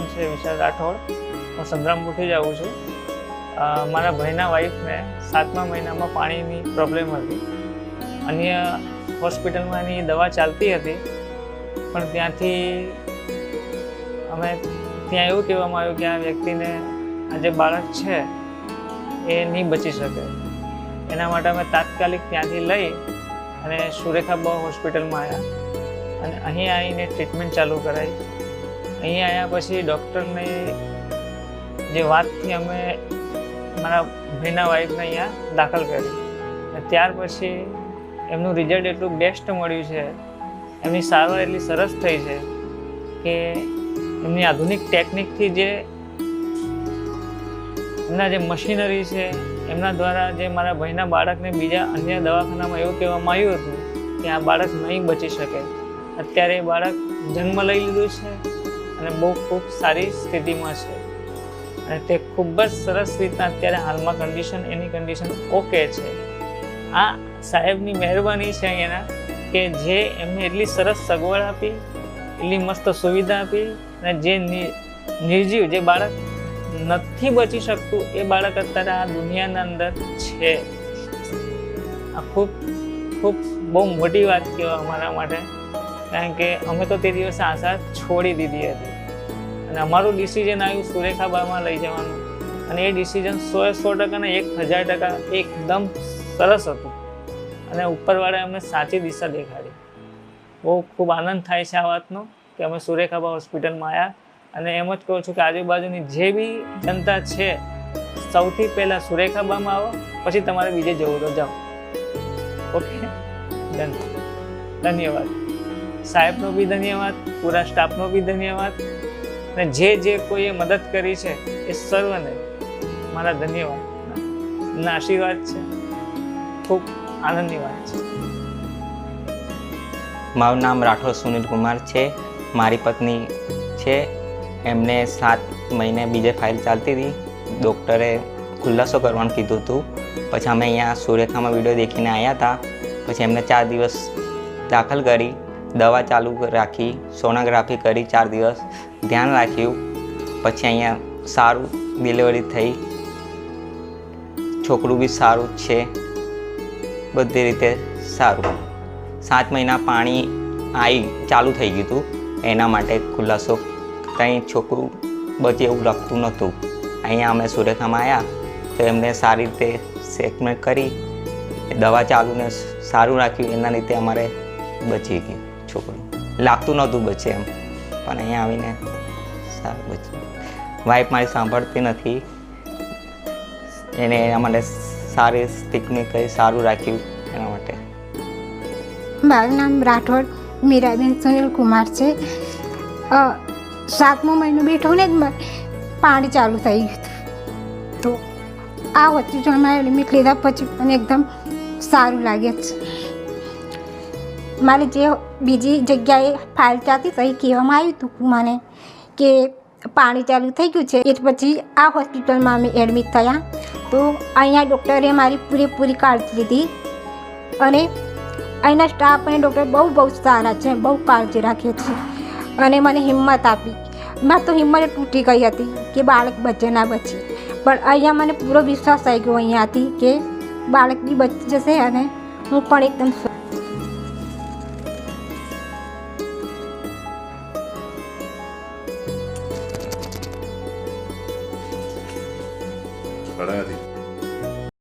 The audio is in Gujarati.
નામ છે વિશાલ રાઠોડ. હું સંગ્રામપુરથી જ આવું છું. મારા ભાઈના વાઈફને સાતમા મહિનામાં પાણીની પ્રોબ્લેમ હતી. અન્ય હોસ્પિટલમાં એની દવા ચાલતી હતી. પણ ત્યાંથી અમે ત્યાં એવું કહેવામાં આવ્યું કે આ વ્યક્તિને આ જે બાળક છે એ નહીં બચી શકે. એના માટે અમે તાત્કાલિક ત્યાંથી લઈ અને સુરેખા બહુ હોસ્પિટલમાં આવ્યા અને અહીં આવીને ટ્રીટમેન્ટ ચાલુ કરાવી અહીં આવ્યા પછી ડૉક્ટરની જે વાતથી અમે મારા ભાઈના વાઈફને અહીંયા દાખલ કરી. ત્યાર પછી એમનું રિઝલ્ટ એટલું બેસ્ટ મળ્યું છે, એમની સારવાર એટલી સરસ થઈ છે કે એમની આધુનિક ટેકનિકથી જે એમના જે મશીનરી છે, એમના દ્વારા જે મારા ભાઈના બાળકને બીજા અન્ય દવાખાનામાં એવું કહેવામાં આવ્યું હતું કે આ બાળક નહીં બચી શકે. અત્યારે બાળક જન્મ લઈ લીધું છે અને બહુ ખૂબ સારી સ્થિતિમાં છે. અને તે ખૂબ જ સરસ રીતના અત્યારે હાલમાં કન્ડિશન એની કન્ડિશન ઓકે છે. આ સાહેબની મહેરબાની છે અહીંયાના કે જે એમને એટલી સરસ સગવડ આપી, એટલી મસ્ત સુવિધા આપી અને જે નિર્જીવ, જે બાળક નથી બચી શકતું, એ બાળક અત્યારે આ દુનિયાના અંદર છે. આ ખૂબ ખૂબ બહુ મોટી વાત કહેવાય અમારા માટે. કારણ કે અમે તો તે દિવસે આશા છોડી દીધી હતી. અને અમારું ડિસિઝન આવ્યું સુરેખાબામાં લઈ જવાનું. અને એ ડિસિઝન સો સો ટકા ને એક હજાર ટકા એકદમ સરસ હતું. અને ઉપરવાળાએ અમને સાચી દિશા દેખાડી. બહુ ખૂબ આનંદ થાય છે આ વાતનો કે અમે સુરેખાબા હોસ્પિટલમાં આવ્યા અને એમ જ કહું છું કે આજુબાજુની જે બી જનતા છે, સૌથી પહેલાં સુરેખાબામાં આવો, પછી તમારે બીજે જવું તો જાઓ. ઓકે? ડન ધન્યવાદ. સાહેબનો બી ધન્યવાદ, પૂરા સ્ટાફનો બી ધન્યવાદ. અને જે જે કોઈએ મદદ કરી છે, એ સર્વને મારા ધન્યવાદ. ના આશીર્વાદ છે. ખૂબ આનંદની વાત છે. મારું નામ રાઠોડ સુનિલ કુમાર છે. મારી પત્ની છે. એમને સાત મહિને બીજે ફાઇલ ચાલતી હતી. ડૉક્ટરે ખુલાસો કરવાનું કીધું હતું. પછી અમે અહીંયા સુરેખામાં વીડિયો દેખીને આવ્યા હતા. પછી એમને ચાર દિવસ દાખલ કરી, દવા ચાલુ રાખી, સોનોગ્રાફી કરી ચાર દિવસ. ધ્યાન રાખ્યું. પછી અહીંયા સારું ડિલિવરી થઈ. છોકરું બી સારું છે. બધી રીતે સારું. સાત મહિના પાણી આવી ચાલુ થઈ ગયું હતું. એના માટે ખુલાસો. કંઈ છોકરું બચે એવું લખતું નહોતું. અહીંયા અમે સુરેખામાં આવ્યા તો એમને સારી રીતે સેટમેન્ટ કરી. દવા ચાલુ ને સારું રાખ્યું. એના લીધે અમારે બચી ગયું છોકરું. લાગતું નહોતું બચે એમ. પણ અહીંયા આવીને સારું વાઈફ મારી સાંભળતી નથી. એને એના માટે સારી ટેકનિક કઈ સારું રાખ્યું એના માટે. મારું નામ રાઠોડ મીરાબેન સુનિલ કુમાર છે. સાતમો મહિનો બેઠો ને જ પાણી ચાલુ થઈ ગયું હતું. તો આ હોસ્પિટલમાં એડમિટ લીધા પછી મને એકદમ સારું લાગે છે. મારે જે બીજી જગ્યાએ ફાઇલ ચાલતી સહી કહેવામાં આવ્યું હતું મને કે પાણી ચાલુ થઈ ગયું છે, એ પછી આ હોસ્પિટલમાં અમે એડમિટ થયા. તો અહીંયા ડૉક્ટરે મારી પૂરેપૂરી કાળજી લીધી અને અહીંના સ્ટાફ અને ડૉક્ટર બહુ બહુ સારા છે, બહુ કાળજી રાખે છે અને મને હિંમત આપી. મેં તો હિંમત તૂટી ગઈ હતી કે બાળક બચે ના બચે. પણ અહીંયા મને પૂરો વિશ્વાસ આવી ગયો અહીંયાથી કે બાળક બી બચી જશે અને હું પણ એકદમ para ti.